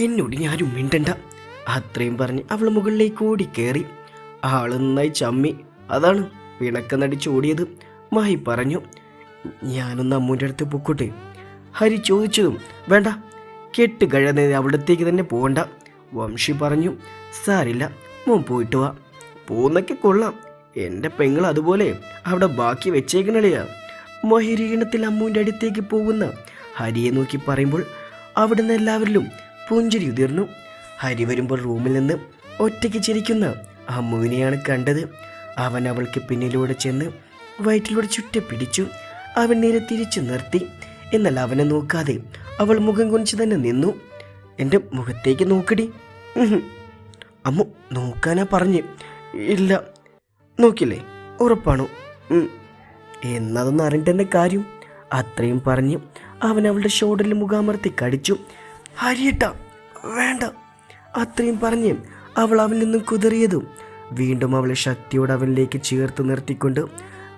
എന്നോട് ഞാനും മിണ്ടണ്ട. അത്രയും പറഞ്ഞ് അവൾ മുകളിലേക്ക് ഓടിക്കേറി. ആൾ നന്നായി ചമ്മി. അതാണ് പിണക്കനടിച്ച് ഓടിയത്. മായി പറഞ്ഞു ഞാനൊന്ന് അമ്മൂന്റെ അടുത്ത് പൊക്കോട്ടെ. ഹരി ചോദിച്ചതും വേണ്ട കെട്ട് കഴിയുന്നത് അവിടത്തേക്ക് തന്നെ പോകണ്ട. വംശി പറഞ്ഞു സാരില്ല മോൻ പോയിട്ട് വാ. പോകുന്നൊക്കെ കൊള്ളാം. എന്റെ പെങ്ങൾ അതുപോലെ അവിടെ ബാക്കി വെച്ചേക്കണളിയാ. മഹിരീണത്തിൽ അമ്മൂന്റെ അടുത്തേക്ക് പോകുന്ന ഹരിയെ നോക്കി പറയുമ്പോൾ അവിടുന്ന് എല്ലാവരിലും പുഞ്ചിരി ഉതിർന്നു. ഹരി വരുമ്പോൾ റൂമിൽ നിന്ന് ഒറ്റയ്ക്ക് ചിരിക്കുന്ന. അമ്മുവിനെയാണ് കണ്ടത്. അവൻ അവൾക്ക് പിന്നിലൂടെ ചെന്ന് വയറ്റിലൂടെ ചുറ്റ പിടിച്ചു. അവൻ നേരെ തിരിച്ചു നിർത്തി. എന്നാൽ അവനെ നോക്കാതെ അവൾ മുഖം കുനിച്ച് തന്നെ നിന്നു. എന്റെ മുഖത്തേക്ക് നോക്കടി. അമ്മു നോക്കാനാ പറഞ്ഞ്. ഇല്ല. നോക്കില്ലേ? ഉറപ്പാണോ. എന്നതൊന്നും അറിഞ്ഞിട്ടെന്നെ കാര്യം? അത്രയും പറഞ്ഞ് അവൻ അവളുടെ ഷോൾഡറിൽ മുഖാമർത്തി കടിച്ചു. ഹരിയട്ട വേണ്ട. അത്രയും പറഞ്ഞ് അവൾ അവനിൽ നിന്നും കുതിറിയതും വീണ്ടും അവളെ ശക്തിയോട് അവനിലേക്ക് ചേർത്ത് നിർത്തിക്കൊണ്ട്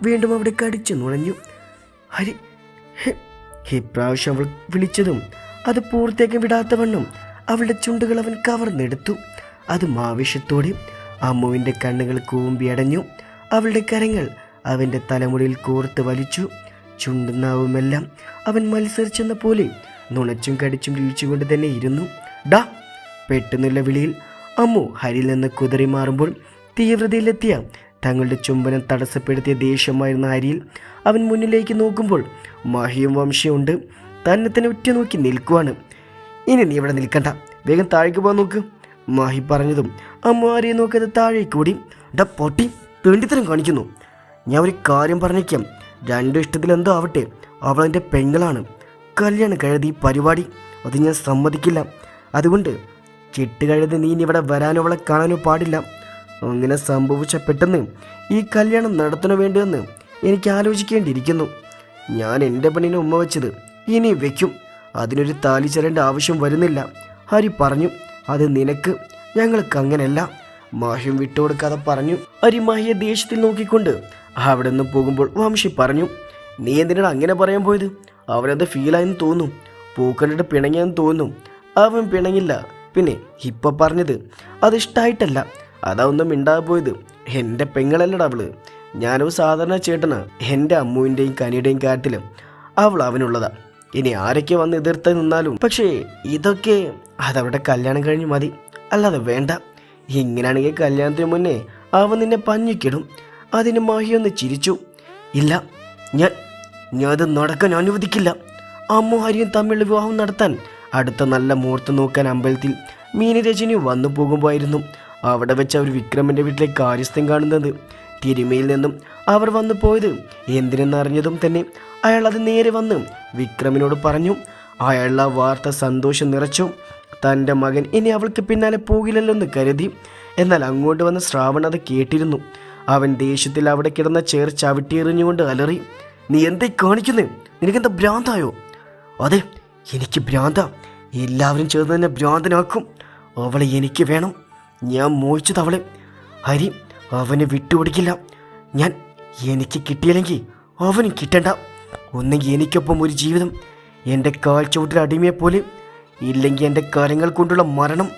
വീണ്ടും അവിടെ കടിച്ചു നുണഞ്ഞു. ഹരി ഇപ്രാവശ്യം അവൾ വിളിച്ചതും അത് പൂർത്തിയാക്കി വിടാത്ത വണ്ണം അവളുടെ ചുണ്ടുകൾ അവൻ കവർന്നെടുത്തു. അത് ആവശ്യത്തോടെ അമ്മുവിന്റെ കണ്ണുകൾ കൂമ്പി കൂമ്പിയടഞ്ഞു അവളുടെ കരങ്ങൾ അവന്റെ തലമുടിയിൽ കോർത്ത് വലിച്ചു. ചുണ്ടുന്നാവുമെല്ലാം അവൻ മത്സരിച്ചെന്ന പോലെ നുണച്ചും കടിച്ചും വീഴ്ചുകൊണ്ട് തന്നെ ഇരുന്നു. ഡാ പെട്ടെന്നുള്ള വിളിയിൽ അമ്മു ഹരിയിൽ നിന്ന് കുതിറി മാറുമ്പോൾ തീവ്രതയിലെത്തിയ തങ്ങളുടെ ചുംബനം തടസ്സപ്പെടുത്തിയ ദേഷ്യമായിരുന്ന ഹരിയിൽ അവൻ മുന്നിലേക്ക് നോക്കുമ്പോൾ മഹിയും വംശയുണ്ട് തന്നെ തന്നെ ഉറ്റുനോക്കി നിൽക്കുവാണ്. ഇനി നീ ഇവിടെ നിൽക്കണ്ട. വേഗം താഴേക്ക് പോകാൻ നോക്ക്. മാഹി പറഞ്ഞതും അമ്മ ആരെയും നോക്കാതെ താഴേക്ക് ഓടി. ഡ പൊട്ടി. പേണ്ടിത്തരം കാണിക്കുന്നു. ഞാൻ ഒരു കാര്യം പറഞ്ഞേക്കാം. രണ്ടും ഇഷ്ടത്തിൽ എന്തോ ആവട്ടെ. അവളെന്റെ പെങ്ങളാണ്. കല്യാണം കഴുതി പരിപാടി അത് ഞാൻ സമ്മതിക്കില്ല. അതുകൊണ്ട് ചിട്ട് കഴുതി നീ ഇവിടെ വരാനോ അവളെ കാണാനോ പാടില്ല. അങ്ങനെ സംഭവിച്ച പെട്ടെന്ന് ഈ കല്യാണം നടത്തണോ വേണ്ടിയെന്ന് എനിക്ക് ആലോചിക്കേണ്ടിയിരിക്കുന്നു. ഞാൻ എന്റെ പെണ്ണിനെ ഉമ്മ വെച്ചത് ഇനി വെക്കും. അതിനൊരു താലി ചരേണ്ട ആവശ്യം വരുന്നില്ല. ഹരി പറഞ്ഞു അത് നിനക്ക് ഞങ്ങൾക്ക് അങ്ങനെയല്ല മാഹ്യം വിട്ടുകൊടുക്കാതെ പറഞ്ഞു. ഹരി മാഹിയെ ദേഷ്യത്തിൽ നോക്കിക്കൊണ്ട് അവിടെ നിന്ന് പോകുമ്പോൾ വംശി പറഞ്ഞു നീ എന്തിനാണ് അങ്ങനെ പറയാൻ പോയത്? അവരത് ഫീലായെന്ന് തോന്നും. പൂക്കണ്ടിട്ട് പിണങ്ങിയെന്ന് തോന്നും. അവൻ പിണങ്ങില്ല. പിന്നെ ഇപ്പൊ പറഞ്ഞത് അത് അതൊന്നും മിണ്ടാതെ പോയത്. എന്റെ പെങ്ങളല്ലടാ അവൾ. ഞാനൊരു സാധാരണ ചേട്ടനാ. എന്റെ അമ്മുവിന്റെയും കനിയുടെയും കാറ്റിലും അവൾ അവനുള്ളതാ. ഇനി ആരൊക്കെ വന്ന് എതിർത്ത് നിന്നാലും. പക്ഷേ ഇതൊക്കെ അതവിടെ കല്യാണം കഴിഞ്ഞ് മതി. അല്ലാതെ വേണ്ട. ഇങ്ങനെയാണെങ്കിൽ കല്യാണത്തിന് മുന്നേ അവൻ നിന്നെ പഞ്ഞിക്കിടും. അതിന് മാഹിയൊന്ന് ചിരിച്ചു. ഇല്ല. ഞാൻ ഞാൻ അത് നടക്കാൻ അനുവദിക്കില്ല. അമ്മു ഹരിയും തമ്മിലുള്ള വിവാഹം നടത്താൻ അടുത്ത നല്ല മുഹൂർത്തം നോക്കാൻ അമ്പലത്തിൽ മീനരജനി വന്നു പോകുമ്പോഴായിരുന്നു അവിടെ വെച്ച് അവർ വിക്രമന്റെ വീട്ടിലെ കാര്യസ്ഥം കാണുന്നത്. തിരുമയിൽ നിന്നും അവർ വന്നു പോയത് എന്തിനെന്നറിഞ്ഞതും തന്നെ അയാൾ അത് നേരെ വന്ന് വിക്രമിനോട് പറഞ്ഞു അയാൾ ആ വാർത്ത സന്തോഷം നിറച്ചു. തന്റെ മകൻ ഇനി അവൾക്ക് പിന്നാലെ പോകില്ലല്ലോ എന്ന് കരുതി. എന്നാൽ അങ്ങോട്ട് വന്ന ശ്രാവൺ അത് കേട്ടിരുന്നു. അവൻ ദേഷ്യത്തിൽ അവിടെ കിടന്ന ചേർ ചവിട്ടിയെറിഞ്ഞുകൊണ്ട് അലറി നീ എന്തേ കാണിക്കുന്നേ? നിനക്കെന്താ ഭ്രാന്തായോ? അതെ എനിക്ക് ഭ്രാന്ത. എല്ലാവരും ചേർന്ന് തന്നെ ഭ്രാന്തനാക്കും. അവളെ എനിക്ക് വേണം. ഞാൻ മോഹിച്ചത് അവളെ. ഹരി അവനെ വിട്ടുകൊടുക്കില്ല. ഞാൻ എനിക്ക് കിട്ടിയില്ലെങ്കിൽ അവനും കിട്ടണ്ട. ഒന്നെങ്കിൽ എനിക്കൊപ്പം ഒരു ജീവിതം. എന്റെ കാൽച്ചുവട്ടിൽ അടിമയെ പോലെ ഇല്ലെങ്കിൽ എന്റെ കരങ്ങൾ കൊണ്ടുള്ള മരണം.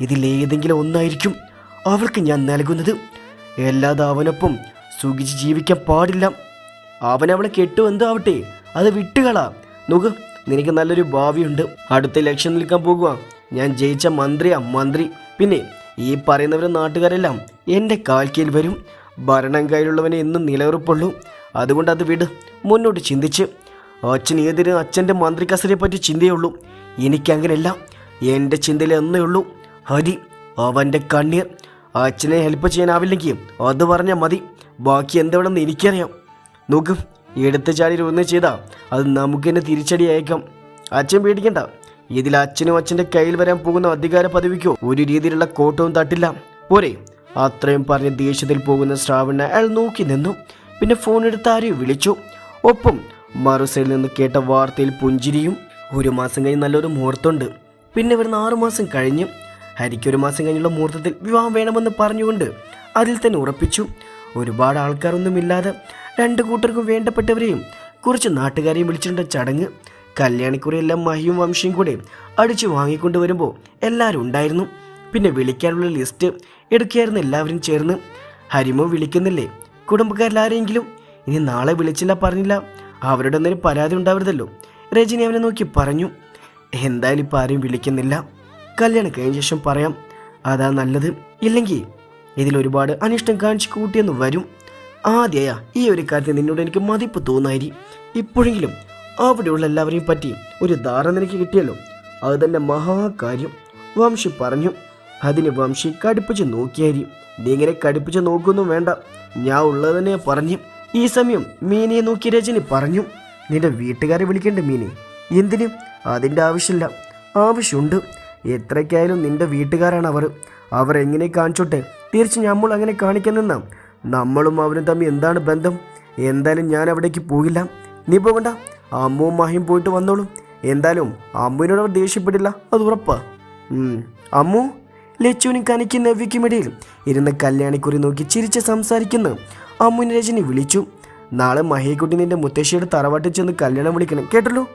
ഇതിലേതെങ്കിലും ഒന്നായിരിക്കും അവൾക്ക് ഞാൻ നൽകുന്നത്. അല്ലാതെ അവനൊപ്പം സുഖിച്ച് ജീവിക്കാൻ പാടില്ല. അവനവളെ അവളെ കെട്ടു എന്താവട്ടെ? അത് വിട്ടുകളാ. നോക്ക്. നിനക്ക് നല്ലൊരു ഭാവിയുണ്ട്. അടുത്ത ഇലക്ഷൻ നിൽക്കാൻ പോകുക ഞാൻ ജയിച്ച മന്ത്രിയാ മന്ത്രി. പിന്നെ ഈ പറയുന്നവരും നാട്ടുകാരെല്ലാം എന്റെ കാൽക്കീൽ വരും. ഭരണം കയ്യിലുള്ളവനെ എന്നും നിലയുറപ്പുള്ളൂ അതുകൊണ്ട് അത് വിട്. മുന്നോട്ട് ചിന്തിച്ച്. അച്ഛൻ ഏതിന് അച്ഛന്റെ മന്ത്രി കസരെ പറ്റി ചിന്തയുള്ളൂ എനിക്കങ്ങനെയല്ല എന്റെ ചിന്തയിൽ എന്നേ ഉള്ളൂ. ഹരി അവന്റെ കണ്ണീർ. അച്ഛനെ ഹെൽപ്പ് ചെയ്യാനാവില്ലെങ്കിൽ അത് പറഞ്ഞാൽ മതി. ബാക്കി എന്തെവിടെന്ന് എനിക്കറിയാം. നോക്ക്. എടുത്ത് ചാടി ഒന്ന് ചെയ്താൽ അത് നമുക്ക് തന്നെ തിരിച്ചടി അയക്കാം അച്ഛൻ പേടിക്കണ്ട. ഇതിൽ അച്ഛനും അച്ഛന്റെ കയ്യിൽ വരാൻ പോകുന്ന അധികാര പദവിക്കോ ഒരു രീതിയിലുള്ള കോട്ടവും തട്ടില്ല. പോരെ. അത്രയും പറഞ്ഞ് ദേഷ്യത്തിൽ പോകുന്ന ശ്രാവണ അയാൾ നോക്കി നിന്നു. പിന്നെ ഫോൺ എടുത്ത് ആരെയും വിളിച്ചു. ഒപ്പം മറുസൈഡിൽ നിന്ന് കേട്ട വാർത്തയിൽ പുഞ്ചിരിയും ഒരു മാസം കഴിഞ്ഞ് നല്ലൊരു മുഹൂർത്തമുണ്ട്. പിന്നെ വരുന്ന ആറു മാസം കഴിഞ്ഞു. ഹരിക്ക് ഒരു മാസം കഴിഞ്ഞുള്ള മുഹൂർത്തത്തിൽ വിവാഹം വേണമെന്ന് പറഞ്ഞുകൊണ്ട് അതിൽ തന്നെ ഉറപ്പിച്ചു. ഒരുപാട് ആൾക്കാരൊന്നുമില്ലാതെ രണ്ട് കൂട്ടർക്കും വേണ്ടപ്പെട്ടവരെയും കുറച്ച് നാട്ടുകാരെയും വിളിച്ചിട്ടുണ്ട് ചടങ്ങ്. കല്യാണിക്കുറിയെല്ലാം മഹിയും വംശയും കൂടെ അടിച്ചു വാങ്ങിക്കൊണ്ട് വരുമ്പോൾ എല്ലാവരും ഉണ്ടായിരുന്നു. പിന്നെ വിളിക്കാനുള്ള ലിസ്റ്റ് എടുക്കുകയായിരുന്നു എല്ലാവരും ചേർന്ന്. ഹരിമോ വിളിക്കുന്നില്ലേ? കുടുംബക്കാരിലാരെങ്കിലും? ഇനി നാളെ വിളിച്ചില്ല പറഞ്ഞില്ല. അവരുടെ ഒന്നിനും പരാതി ഉണ്ടാവരുതല്ലോ. രജനി അവനെ നോക്കി പറഞ്ഞു. എന്തായാലും ഇപ്പം ആരും വിളിക്കുന്നില്ല. കല്യാണം കഴിഞ്ഞ ശേഷം പറയാം. അതാ നല്ലത്. ഇല്ലെങ്കിൽ ഇതിലൊരുപാട് അനിഷ്ടം കാണിച്ചു കൂട്ടിയെന്ന് വരും. ആദ്യയ ഈ ഒരു കാര്യത്തിൽ നിന്നോട് എനിക്ക് മതിപ്പ് തോന്നായിരി. ഇപ്പോഴെങ്കിലും അവിടെയുള്ള എല്ലാവരെയും പറ്റി ഒരു ധാരണ നിനക്ക് കിട്ടിയല്ലോ. അത് തന്നെ മഹാകാര്യം. വംശി പറഞ്ഞു അതിന് വംശി കടുപ്പിച്ച് നോക്കിയാരി നീ ഇങ്ങനെ കടുപ്പിച്ച് നോക്കൊന്നും വേണ്ട. ഞാൻ ഉള്ളത് തന്നെ പറഞ്ഞു. ഈ സമയം മീനയെ നോക്കി രജനി പറഞ്ഞു നിന്റെ വീട്ടുകാരെ വിളിക്കേണ്ട മീനെ. എന്തിനും? അതിന്റെ ആവശ്യമില്ല. ആവശ്യമുണ്ട്. എത്രയ്ക്കായാലും നിന്റെ വീട്ടുകാരാണ് അവർ. അവർ എങ്ങനെ കാണിച്ചോട്ടെ? തീർച്ച നമ്മൾ അങ്ങനെ കാണിക്കാൻ നമ്മളും അവനും തമ്മിൽ എന്താണ് ബന്ധം? എന്തായാലും ഞാൻ അവിടേക്ക് പോകില്ല. നീ പോകണ്ട. അമ്മുവും മാഹിയും പോയിട്ട് വന്നോളും. എന്തായാലും അമ്മുവിനോട് അവർ ദേഷ്യപ്പെടില്ല. അത് ഉറപ്പാ. അമ്മു ലച്ചുവിനും കനിക്കും നവ്യക്കുമിടയിൽ ഇരുന്ന് കല്യാണിക്കുറി നോക്കി ചിരിച്ച് സംസാരിക്കുന്നു. അമ്മുവിനെ രജനി വിളിച്ചു. നാളെ മഹേക്കുട്ടി നിന്റെ മുത്തശ്ശിയുടെ തറവാട്ടിൽ ചെന്ന് കല്യാണം വിളിക്കണം. കേട്ടല്ലോ.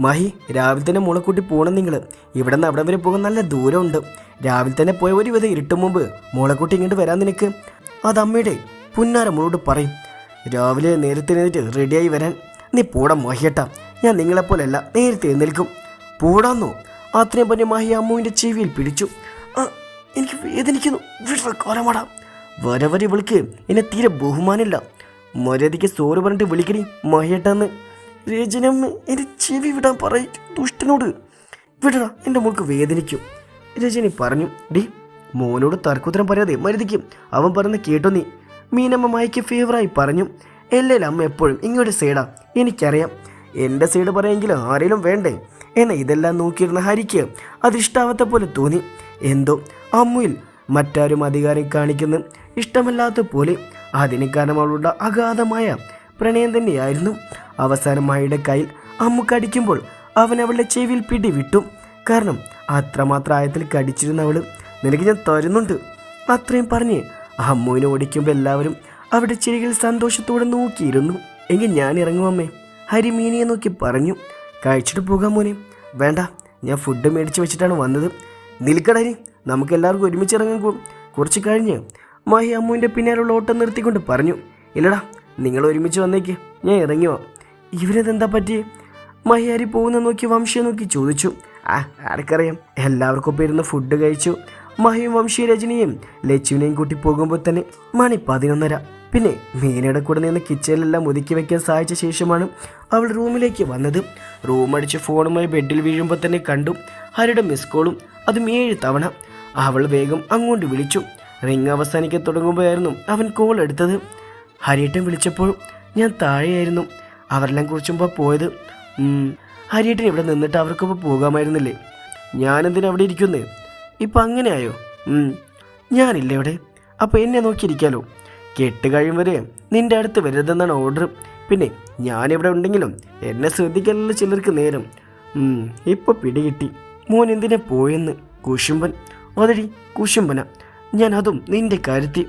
മഹി രാവിലെ തന്നെ മോളെ കൂട്ടി പോകണം നിങ്ങൾ ഇവിടെ നിന്ന് അവിടെ വരെ പോകാൻ നല്ല ദൂരമുണ്ട്. രാവിലെ തന്നെ പോയ ഒരു വിധം ഇരുട്ടും മുമ്പ് മോളെ കൂട്ടി ഇങ്ങോട്ട് വരാൻ നിനക്ക്. അത് അമ്മയുടെ പുന്നാര മോളോട് പറയും. രാവിലെ നേരത്തെ എഴുന്നേറ്റ് റെഡിയായി വരാൻ നീ പോടാ മഹിയേട്ടാ. ഞാൻ നിങ്ങളെപ്പോലല്ല നേരത്തെ എഴുന്നേൽക്കും. പോടാന്നോ? അത്രയും പറഞ്ഞ മഹി അമ്മുവിന്റെ ചെവിയിൽ പിടിച്ചു. ആ എനിക്ക് വേദനിക്കുന്നു. കോലമാടാം. വരവരെ വിളിക്ക് എന്നെ തീരെ ബഹുമാനമില്ല. മര്യാദയ്ക്ക് സോറ് പറഞ്ഞിട്ട് വിളിക്കണി മഹിയേട്ടാന്ന്. രജനമ്മ എന്റെ ചെവി വിടാൻ പറയും. ദുഷ്ടനോട് വിടടാ എന്റെ മോൾക്ക് വേദനിക്കും. രജനി പറഞ്ഞു ഡി മോനോട് തർക്കുത്തരം പറയാതെ മരുതിക്കും. അവൻ പറഞ്ഞ് കേട്ടോ നീ. മീനമ്മ മായ്ക്ക് ഫേവറായി പറഞ്ഞു എല്ലാം അമ്മ എപ്പോഴും ഇങ്ങോട്ട് സൈഡാ. എനിക്കറിയാം. എന്റെ സൈഡ് പറയാമെങ്കിൽ ആരെങ്കിലും വേണ്ടേ? എന്ന ഇതെല്ലാം നോക്കിയിരുന്ന ഹരിക്ക് അതിഷ്ടാവത്ത പോലെ തോന്നി. എന്തോ അമ്മയിൽ മറ്റാരും അധികാരം കാണിക്കുന്ന ഇഷ്ടമല്ലാത്ത പോലെ. അതിന് കാരണം അവളുടെ അഗാധമായ പ്രണയം തന്നെയായിരുന്നു. അവസാനം അയുടെ കയ്യിൽ അമ്മു കടിക്കുമ്പോൾ അവൻ അവളുടെ ചെവിയിൽ പിടിവിട്ടു. കാരണം അത്രമാത്രം ആയത്തിൽ കടിച്ചിരുന്ന അവൾ നിനക്ക് ഞാൻ തരുന്നുണ്ട് അത്രയും പറഞ്ഞ് അമ്മുവിനെ ഓടിക്കുമ്പോൾ എല്ലാവരും അവിടെ ചെടികൾ സന്തോഷത്തോടെ നോക്കിയിരുന്നു. എങ്കിൽ ഞാൻ ഇറങ്ങുമമ്മേ ഹരി മീനിയെ നോക്കി പറഞ്ഞു. കഴിച്ചിട്ട് പോകാം മോനെ. വേണ്ട ഞാൻ ഫുഡ് മേടിച്ച് വെച്ചിട്ടാണ് വന്നത്. നിൽക്കടരി നമുക്ക് എല്ലാവർക്കും ഒരുമിച്ച് ഇറങ്ങാൻ കുറച്ച് കഴിഞ്ഞ് മഹി അമ്മുവിന്റെ പിന്നാലുള്ള ഓട്ടം നിർത്തിക്കൊണ്ട് പറഞ്ഞു. ഇല്ലടാ നിങ്ങൾ ഒരുമിച്ച് വന്നേക്ക്. ഞാൻ ഇറങ്ങി വാ ഇവരതെന്താ പറ്റി മഹിയാരി പോകുന്ന നോക്കി വംശിയെ നോക്കി ചോദിച്ചു. ആ ആർക്കറിയാം. എല്ലാവർക്കും ഒപ്പം ഇരുന്ന് ഫുഡ് കഴിച്ചു. മഹിയും വംശി രജനിയും ലച്ചുവിനെയും കൂട്ടി പോകുമ്പോൾ തന്നെ മണി പതിനൊന്നര. പിന്നെ മീനയുടെ കൂടെ നിന്ന് കിച്ചണിലെല്ലാം ഒതുക്കി വെക്കാൻ സഹായിച്ച ശേഷമാണ് അവൾ റൂമിലേക്ക് വന്നത്. റൂം അടിച്ച് ഫോണുമായി ബെഡിൽ വീഴുമ്പോൾ തന്നെ കണ്ടു ഹരിയുടെ മിസ് കോളും അതും ഏഴ് തവണ. അവൾ വേഗം അങ്ങോട്ട് വിളിച്ചു. റിങ് അവസാനിക്കാൻ തുടങ്ങുമ്പോഴായിരുന്നു അവൻ കോൾ എടുത്തത്. ഹരിയേട്ടൻ വിളിച്ചപ്പോൾ ഞാൻ താഴെയായിരുന്നു. അവരെല്ലാം കുറിച്ചുമ്പോൾ പോയത് ഹരിയേട്ടൻ ഇവിടെ നിന്നിട്ട് അവർക്കൊപ്പം പോകാമായിരുന്നില്ലേ? ഞാനെന്തിനാ അവിടെ ഇരിക്കുന്നേ? ഇപ്പം അങ്ങനെയായോ? ഞാനില്ല ഇവിടെ. അപ്പോൾ എന്നെ നോക്കിയിരിക്കാലോ. കെട്ട് കഴിയും വരെ നിന്റെ അടുത്ത് വരരുതെന്നാണ് ഓർഡർ. പിന്നെ ഞാനിവിടെ ഉണ്ടെങ്കിലും എന്നെ ശ്രദ്ധിക്കാനുള്ള ചിലർക്ക് നേരം. ഇപ്പോൾ ഇപ്പൊ പിടികിട്ടി. മോൻ എന്തിനെ പോയെന്ന്? കുശുംബൻ. അതടി കുശുംബന. ഞാൻ അതും നിന്റെ കാര്യത്തിൽ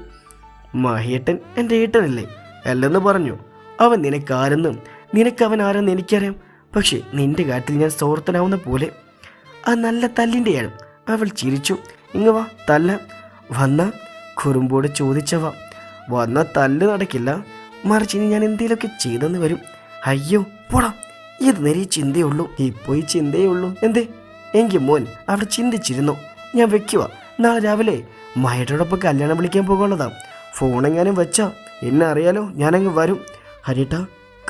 മഹിയേട്ടൻ എന്റെ ഏട്ടനല്ലേ അല്ലെന്ന് പറഞ്ഞു. അവൻ നിനക്കാരെന്നും? നിനക്കവൻ ആരെന്ന് എനിക്കറിയാം. പക്ഷേ നിന്റെ കാര്യത്തിൽ ഞാൻ സോർത്തനാവുന്ന പോലെ. ആ നല്ല തല്ലിന്റെയാണ്. അവൾ ചിരിച്ചു. ഇങ്ങ വാ തല്ല. വന്ന കുറുമ്പോട് ചോദിച്ചവ. വന്ന തല്ല് നടക്കില്ല. മറിച്ച് ഇനി ഞാൻ എന്തെങ്കിലുമൊക്കെ ചെയ്തെന്ന് വരും. അയ്യോ പോടാ. ഇത് നേരെ ചിന്തയുള്ളൂ. ഇപ്പോ ഈ ചിന്തയേ ഉള്ളൂ എന്തേ? എങ്കിൽ മോൻ അവിടെ ചിന്തിച്ചിരുന്നു? ഞാൻ വെക്കുക നാളെ രാവിലെ മയട്ടോടൊപ്പം കല്യാണം വിളിക്കാൻ പോകുള്ളതാ ഫോണെങ്ങാനും വെച്ചാ എന്നെ അറിയാലോ ഞാനങ്ങ് വരും. ഹരിയേട്ടാ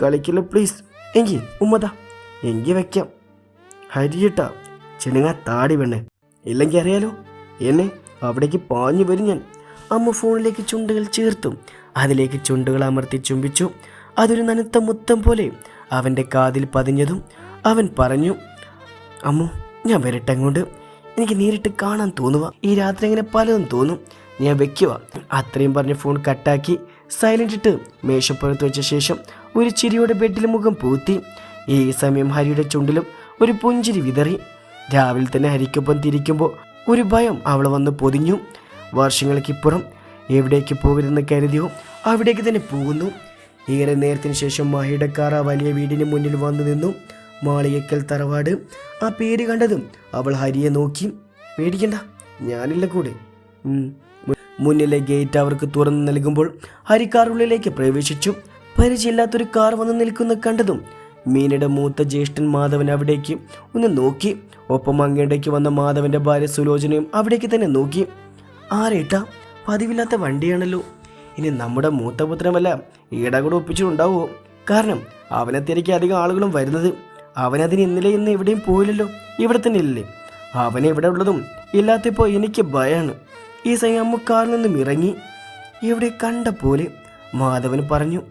കളിക്കില്ല പ്ലീസ് എങ്കി ഉമ്മതാ എങ്കിൽ വെക്കാം. ഹരിയേട്ടാ ചെണുങ്ങ താടി വേണേ ഇല്ലെങ്കിൽ അറിയാലോ എന്നെ അവിടേക്ക് പാഞ്ഞു വരും ഞാൻ. അമ്മ ഫോണിലേക്ക് ചുണ്ടുകൾ ചേർത്തു. അതിലേക്ക് ചുണ്ടുകൾ അമർത്തി ചുംബിച്ചു. അതൊരു നനുത്ത മുത്തം പോലെ അവന്റെ കാതിൽ പതിഞ്ഞതും അവൻ പറഞ്ഞു അമ്മു ഞാൻ വരട്ടെ അങ്ങോട്ട്. എനിക്ക് നേരിട്ട് കാണാൻ തോന്നുക ഈ രാത്രി അങ്ങനെ പലതും തോന്നും. ഞാൻ വെക്കുക. അത്രയും പറഞ്ഞ് ഫോൺ കട്ടാക്കി സൈലന്റ് ഇട്ട് മേശപ്പുറത്ത് വെച്ച ശേഷം ഒരു ചിരിയുടെ ബെഡിൽ മുഖം പൂത്തി. ഈ സമയം ഹരിയുടെ ചുണ്ടിലും ഒരു പുഞ്ചിരി വിതറി. രാവിലെ തന്നെ ഹരിക്കൊപ്പം തിരിക്കുമ്പോൾ ഒരു ഭയം അവൾ വന്ന് പൊതിഞ്ഞു. വർഷങ്ങൾക്കിപ്പുറം എവിടേക്ക് പോകരുതെന്ന് കരുതിയോ? അവിടേക്ക് തന്നെ പോകുന്നു. ഏറെ നേരത്തിന് ശേഷം മഹിയുടെ കാർ ആ വലിയ വീടിന് മുന്നിൽ വന്നു നിന്നു. മാളികക്കൽ തറവാട്. ആ പേര് കണ്ടതും അവൾ ഹരിയെ നോക്കി. പേടിക്കണ്ട ഞാനില്ല കൂടെ. മുന്നിലെ ഗേറ്റ് അവർക്ക് തുറന്നു നൽകുമ്പോൾ ഹരിക്കാർ ഉള്ളിലേക്ക് പ്രവേശിച്ചു. പരിചയമില്ലാത്തൊരു കാർ വന്ന് നിൽക്കുന്ന കണ്ടതും മീനയുടെ മൂത്ത ജ്യേഷ്ഠൻ മാധവൻ അവിടേക്ക് ഒന്ന് നോക്കി. ഒപ്പം അങ്ങേടേക്ക് വന്ന മാധവന്റെ ഭാര്യ സുലോചനയും അവിടേക്ക് തന്നെ നോക്കി. ആരേട്ട? പതിവില്ലാത്ത വണ്ടിയാണല്ലോ. ഇനി നമ്മുടെ മൂത്തപുത്രമല്ല ഈടെ കൂടെ കാരണം അവനെ തിരക്കി അധികം ആളുകളും വരുന്നത്. അവനതിന് ഇന്നലെ ഇന്ന് എവിടെയും പോയില്ലല്ലോ. ഇവിടെ തന്നെ ഇല്ലേ അവൻ ഇവിടെ ഉള്ളതും ഇല്ലാത്തപ്പോൾ എനിക്ക് ഭയാണ് അമ്മ കാറിൽ നിന്നും ഇറങ്ങി ഇവിടെ കണ്ട പോലെ മാധവൻ പറഞ്ഞു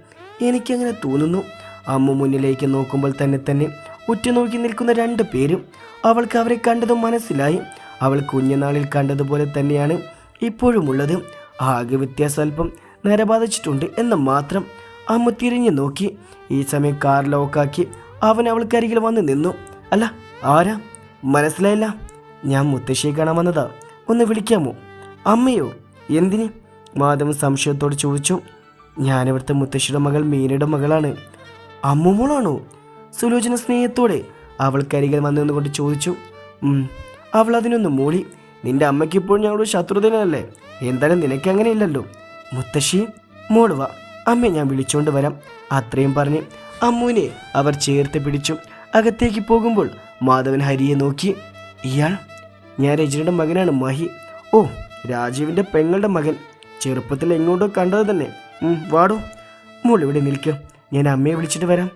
എനിക്കങ്ങനെ തോന്നുന്നു. അമ്മ മുന്നിലേക്ക് നോക്കുമ്പോൾ തന്നെ തന്നെ ഉറ്റുനോക്കി നിൽക്കുന്ന രണ്ട് പേരും അവൾക്ക് അവരെ കണ്ടതും മനസ്സിലായി. അവൾ കുഞ്ഞുനാളിൽ കണ്ടതുപോലെ തന്നെയാണ് ഇപ്പോഴുമുള്ളത്. ആകെ വ്യത്യാസം അല്പം നരബാധിച്ചിട്ടുണ്ട് എന്ന് മാത്രം അമ്മ തിരിഞ്ഞു നോക്കി. ഈ സമയം കാർ ലോക്കാക്കി അവൻ അവൾക്കരികിൽ വന്ന് നിന്നു. അല്ല ആരാ? മനസ്സിലായില്ല. ഞാൻ മുത്തശ്ശിയെ കാണാൻ വന്നതാ. ഒന്ന് വിളിക്കാമോ? അമ്മയോ എന്തിന്? മാധവൻ സംശയത്തോട് ചോദിച്ചു. ഞാനിവിടുത്തെ മുത്തശ്ശിയുടെ മകൾ മീനയുടെ മകളാണ്. അമ്മുമോളാണോ? സുലോചന സ്നേഹത്തോടെ അവൾക്കരികിൽ വന്നുകൊണ്ട് ചോദിച്ചു. അവൾ അതിനൊന്ന് മൂളി. നിന്റെ അമ്മയ്ക്ക് ഇപ്പോൾ ഞങ്ങളുടെ ശത്രുതനല്ലേ എന്തായാലും നിനക്ക് അങ്ങനെയില്ലല്ലോ. മുത്തശ്ശി മോളുവ അമ്മയെ ഞാൻ വിളിച്ചോണ്ട് വരാം. അത്രയും പറഞ്ഞ് അമ്മുവിനെ അവർ ചേർത്ത് പിടിച്ചു. അകത്തേക്ക് പോകുമ്പോൾ മാധവൻ ഹരിയെ നോക്കി. ഇയാൾ? ഞാൻ രജനിയുടെ മകനാണ് മഹി. ഓ രാജീവിന്റെ പെങ്ങളുടെ മകൻ ചെറുപ്പത്തിൽ എങ്ങോട്ടോ കണ്ടത് തന്നെ. വാടു വാടോ. മോൾ ഇവിടെ നിൽക്കുക ഞാൻ അമ്മയെ വിളിച്ചിട്ട് വരാം.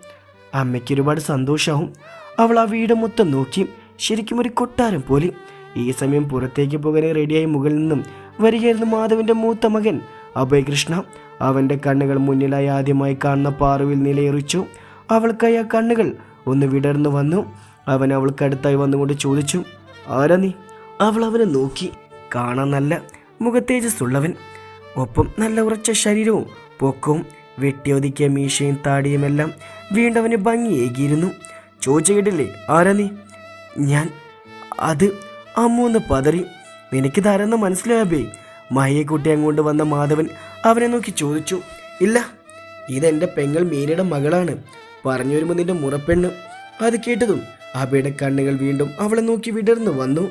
അമ്മയ്ക്ക് ഒരുപാട് സന്തോഷമാവും അവൾ ആ വീട് മൊത്തം നോക്കി ശരിക്കും ഒരു കൊട്ടാരം പോലെ. ഈ സമയം പുറത്തേക്ക് പോകാൻ റെഡിയായി മുകളിൽ നിന്നും വരികയായിരുന്നു മാധവന്റെ മൂത്ത മകൻ. അഭയകൃഷ്ണ അവന്റെ കണ്ണുകൾ മുന്നിലായി ആദ്യമായി കാണുന്ന പാറുവിൽ നിലയെറിച്ചു. അവൾക്കായി ആ കണ്ണുകൾ ഒന്ന് വിടർന്നു വന്നു. അവൻ അവൾക്കടുത്തായി വന്നുകൊണ്ട് ചോദിച്ചു ആരാ നീ? അവൾ അവനെ നോക്കി. കാണാൻ നല്ല മുഖത്തേജസ്സുള്ളവൻ ഒപ്പം നല്ല ഉറച്ച ശരീരവും പൊക്കവും വെട്ടിയൊതുക്കിയ മീശയും താടിയുമെല്ലാം വീണ്ടവന് ഭംഗിയേകിയിരുന്നു. ചോദിച്ചു കേട്ടില്ലേ ആരാ നീ? ഞാൻ അത് അമ്മൂന്ന് പതറി. നിനക്കിതാരെന്ന് മനസ്സിലായബേ മഹയെ കുട്ടി അങ്ങോട്ട് വന്ന മാധവൻ അവനെ നോക്കി ചോദിച്ചു. ഇല്ല ഇതെന്റെ പെങ്ങൾ മീരയുടെ മകളാണ്. പറഞ്ഞു വരുമ്പോൾ നിന്റെ മുറപ്പെണ്ണ്. അത് കേട്ടതും അബയുടെ കണ്ണുകൾ വീണ്ടും അവളെ നോക്കി വിടർന്നു വന്നു.